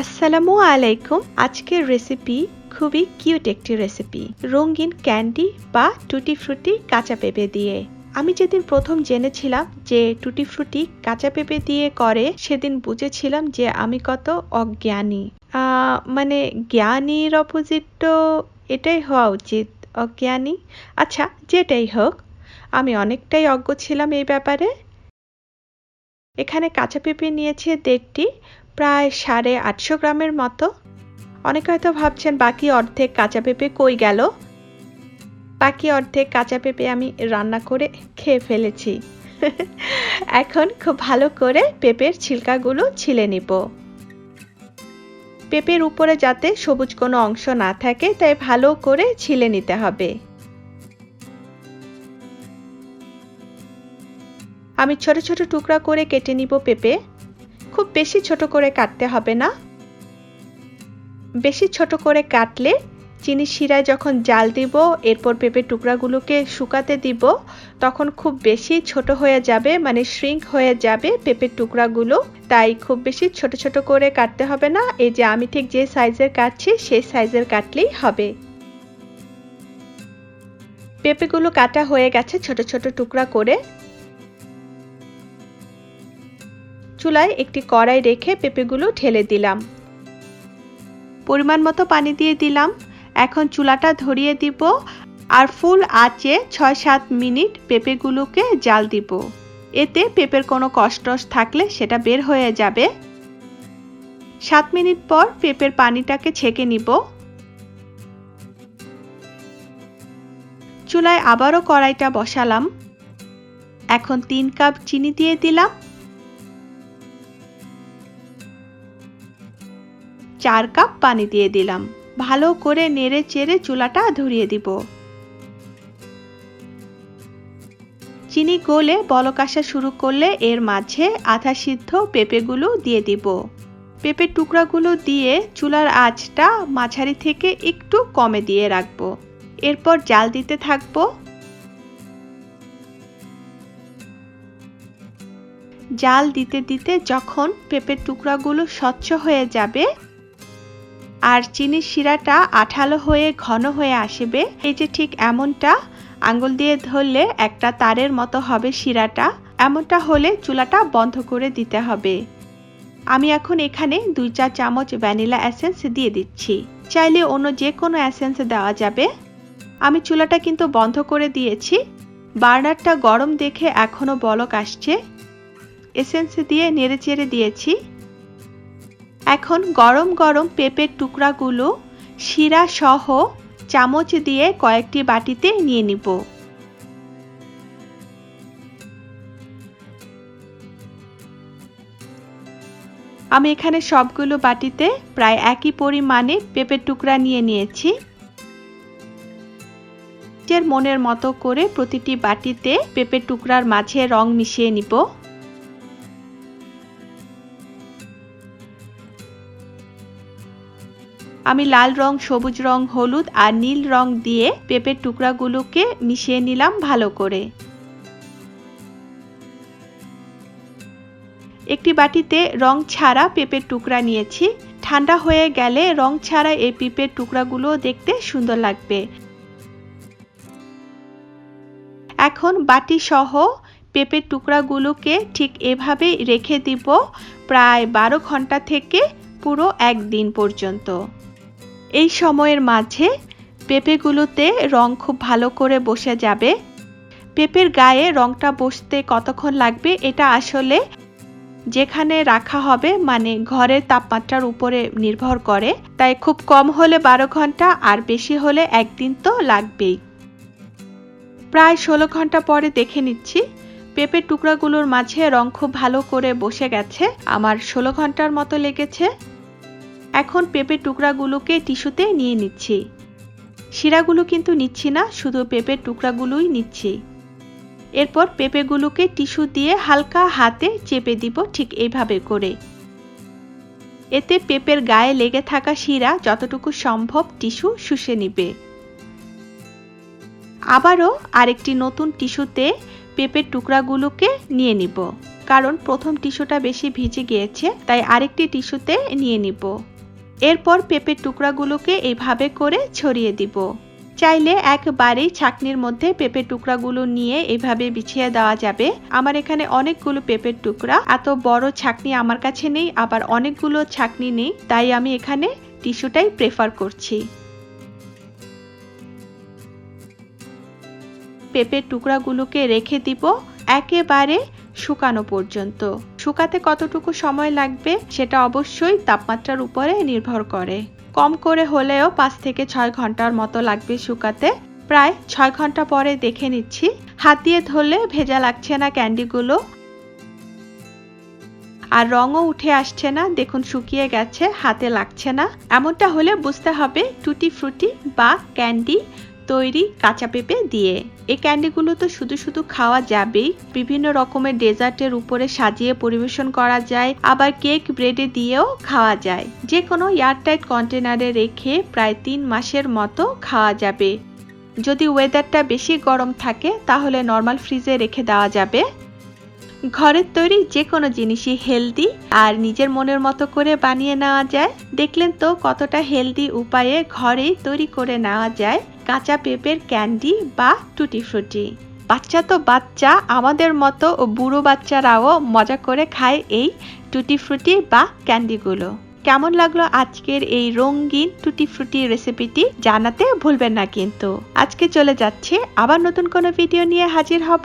আসসালামু আলাইকুম। আজকের রেসিপি খুবই কিউট একটি রেসিপি রঙিন ক্যান্ডি বা টুটি ফ্রুটি কাঁচা পেঁপে দিয়ে। আমি যেদিন প্রথম জেনেছিলাম যে টুটি ফ্রুটি কাঁচা পেঁপে দিয়ে করে, সেদিন বুঝেছিলাম যে আমি কত অজ্ঞানী। মানে জ্ঞানীর অপোজিট তো এটাই হওয়া উচিত, অজ্ঞানী। আচ্ছা যেটাই হোক, আমি অনেকটাই অজ্ঞ ছিলাম এই ব্যাপারে। এখানে কাঁচা পেঁপে নিয়েছে দেড়টি। প্রায় সাড়ে আটশো গ্রামের মতো। অনেকে হয়তো ভাবছেন, বাকি অর্ধেক কাঁচা পেঁপে কই গেল? বাকি অর্ধেক কাঁচা পেঁপে আমি রান্না করে খেয়ে ফেলেছি। এখন খুব ভালো করে পেঁপের ছিলকাগুলো ছিলে নিব। পেঁপের উপরে যাতে সবুজ কোনো অংশ না থাকে, তাই ভালো করে ছিলে নিতে হবে। আমি ছোট ছোট টুকরা করে কেটে নিব পেঁপে। খুব বেশি ছোট করে কাটতে হবে না। বেশি ছোট করে কাটলে চিনি শিরায় যখন জাল দিব, এরপর পেঁপের টুকরাগুলোকে শুকাতে দিব, তখন খুব বেশি ছোট হয়ে যাবে মানে শ্রিঙ্ক হয়ে যাবে পেঁপের টুকরাগুলো। তাই খুব বেশি ছোট ছোট করে কাটতে হবে না। এই যে আমি ঠিক যে সাইজের কাটছি, সেই সাইজের কাটলেই হবে। পেঁপেগুলো কাটা হয়ে গেছে ছোট ছোট টুকরা করে। চুলায় একটি কড়াই রেখে পেঁপেগুলো ঢেলে দিলাম। পরিমাণ মতো পানি দিয়ে দিলাম। এখন চুলাটা ধরিয়ে দিব আর ফুল আঁচে ছয় সাত মিনিট পেঁপেগুলোকে জাল দিব। এতে পেঁপের কোনো কষ্ট থাকলে সেটা বের হয়ে যাবে। সাত মিনিট পর পেঁপের পানিটাকে ছেঁকে নিব। চুলায় আবারও কড়াইটা বসালাম। এখন তিন কাপ চিনি দিয়ে দিলাম। চার কাপ পানি দিয়ে দিলাম। ভালো করে নেড়ে চেড়ে চুলাটা ধরিয়ে দিব। চিনি গলে বলক আসা শুরু করলে এর মাঝে আধা সিদ্ধ পেঁপেগুলো দিয়ে দিব। পেঁপের টুকরাগুলো দিয়ে চুলার আঁচটা মাঝারি থেকে একটু কমে দিয়ে রাখব। এরপর জাল দিতে থাকব। জাল দিতে দিতে যখন পেঁপের টুকরাগুলো স্বচ্ছ হয়ে যাবে আর চিনির শিরাটা আঠালো হয়ে ঘন হয়ে আসবে। এই যে ঠিক এমনটা আঙ্গুল দিয়ে ধরলে একটা তারের মতো হবে শিরাটা। এমনটা হলে চুলাটা বন্ধ করে দিতে হবে। আমি এখন এখানে দুই চা চামচ ভ্যানিলা এসেন্স দিয়ে দিচ্ছি। চাইলে অন্য যে কোনো এসেন্স দেওয়া যাবে। আমি চুলাটা কিন্তু বন্ধ করে দিয়েছি। বার্নারটা গরম দেখে এখনও বলক আসছে। এসেন্স দিয়ে নেড়ে চেড়ে দিয়েছি। এখন গরম গরম পেঁপের টুকরাগুলো শিরা সহ চামচ দিয়ে কয়েকটি বাটিতে নিয়ে নিব। আমি এখানে সবগুলো বাটিতে প্রায় একই পরিমাণে পেঁপের টুকরা নিয়ে নিয়েছি। নিজের মনের মতো করে প্রতিটি বাটিতে পেঁপের টুকরার মাঝে রং মিশিয়ে নিব। আমি লাল রং, সবুজ রং, হলুদ আর নীল রং দিয়ে পেঁপের টুকরাগুলোকে মিশিয়ে নিলাম ভালো করে। একটি বাটিতে রং ছাড়া পেঁপের টুকরা নিয়েছি। ঠান্ডা হয়ে গেলে রং ছাড়া এই পেঁপের টুকরাগুলো দেখতে সুন্দর লাগবে। এখন বাটি সহ পেঁপের টুকরাগুলোকে ঠিক এভাবে রেখে দিব প্রায় বারো ঘণ্টা থেকে পুরো একদিন পর্যন্ত। এই সময়ের মাঝে পেঁপেগুলোতে রং খুব ভালো করে বসে যাবে। পেঁপের গায়ে রংটা বসতে কতক্ষণ লাগবে এটা আসলে যেখানে রাখা হবে মানে ঘরের তাপমাত্রার উপরে নির্ভর করে। তাই খুব কম হলে বারো ঘণ্টা, আর বেশি হলে একদিন তো লাগবেই। প্রায় ষোলো ঘণ্টা পরে দেখে নিচ্ছি। পেঁপের টুকরাগুলোর মাঝে রং খুব ভালো করে বসে গেছে। আমার ষোলো ঘণ্টার মতো লেগেছে। এখন পেঁপের টুকরাগুলোকে টিস্যুতে নিয়ে নিচ্ছি। শিরাগুলো কিন্তু নিচ্ছি না, শুধু পেঁপের টুকরাগুলোই নিচ্ছি। এরপর পেঁপেগুলোকে টিস্যু দিয়ে হালকা হাতে চেপে দিব ঠিক এইভাবে করে। এতে পেঁপের গায়ে লেগে থাকা শিরা যতটুকু সম্ভব টিস্যু শুষে নিবে। আবারও আরেকটি নতুন টিস্যুতে পেঁপের টুকরাগুলোকে নিয়ে নিব, কারণ প্রথম টিস্যুটা বেশি ভিজে গিয়েছে, তাই আরেকটি টিস্যুতে নিয়ে নিব। এরপর পেঁপের টুকরাগুলোকে এইভাবে করে ছড়িয়ে দিব। চাইলে একবারেই ছাকনির মধ্যে পেঁপের টুকরাগুলো নিয়ে এভাবে বিছিয়ে দেওয়া যাবে। আমার এখানে অনেকগুলো পেঁপের টুকরা, এত বড় ছাকনি আমার কাছে নেই, আবার অনেকগুলো ছাকনি নেই, তাই আমি এখানে টিস্যুটাই প্রেফার করছি। পেঁপের টুকরাগুলোকে রেখে দিব। একেবারে শুকানো পর্যন্ত। শুকাতে কতটুকু সময় লাগবে সেটা অবশ্যই তাপমাত্রার উপরে নির্ভর করে। কম করে হলেও পাঁচ থেকে ছয় ঘণ্টার মতো লাগবে শুকাতে। প্রায় ছয় ঘণ্টা পরে দেখে নিচ্ছি। হাত দিয়ে ধরলে ভেজা লাগছে না ক্যান্ডিগুলো। আর রঙও উঠে আসছে না, দেখুন শুকিয়ে গেছে, হাতে লাগছে না। এমনটা হলে বুঝতে হবে, টুটি ফ্রুটি বা ক্যান্ডি তৈরি কাঁচা পেঁপে দিয়ে। এই ক্যান্ডিগুলো তো শুধু শুধু খাওয়া যাবেই। বিভিন্ন রকমের ডেজার্টের উপরে সাজিয়ে পরিবেশন করা যায়। আবার কেক ব্রেডে দিয়েও খাওয়া যায়। যে কোনো এয়ারটাইট কন্টেনারে রেখে প্রায় তিন মাসের মতো খাওয়া যাবে। যদি ওয়েদারটা বেশি গরম থাকে, তাহলে নর্মাল ফ্রিজে রেখে দেওয়া যাবে। ঘরের তৈরি যে কোনো জিনিসই হেলদি আর নিজের মনের মতো করে বানিয়ে নেওয়া যায়। দেখলেন তো কতটা হেলদি উপায়ে ঘরেই তৈরি করে নেওয়া যায়, কাঁচা পেঁপের ক্যান্ডি বা টুটি ফ্রুটি বাচ্চা তো বাচ্চা, আমাদের মতো ও বুড়ো বাচ্চারাও মজা করে খায় এই টুটি ফ্রুটি বা ক্যান্ডিগুলো কেমন লাগল আজকের এই রঙিন টুটি ফ্রুটি রেসিপিটি জানাতে ভুলবেন না কিন্তু। আজকে চলে যাচ্ছে আবার নতুন কোনো ভিডিও নিয়ে হাজির হব।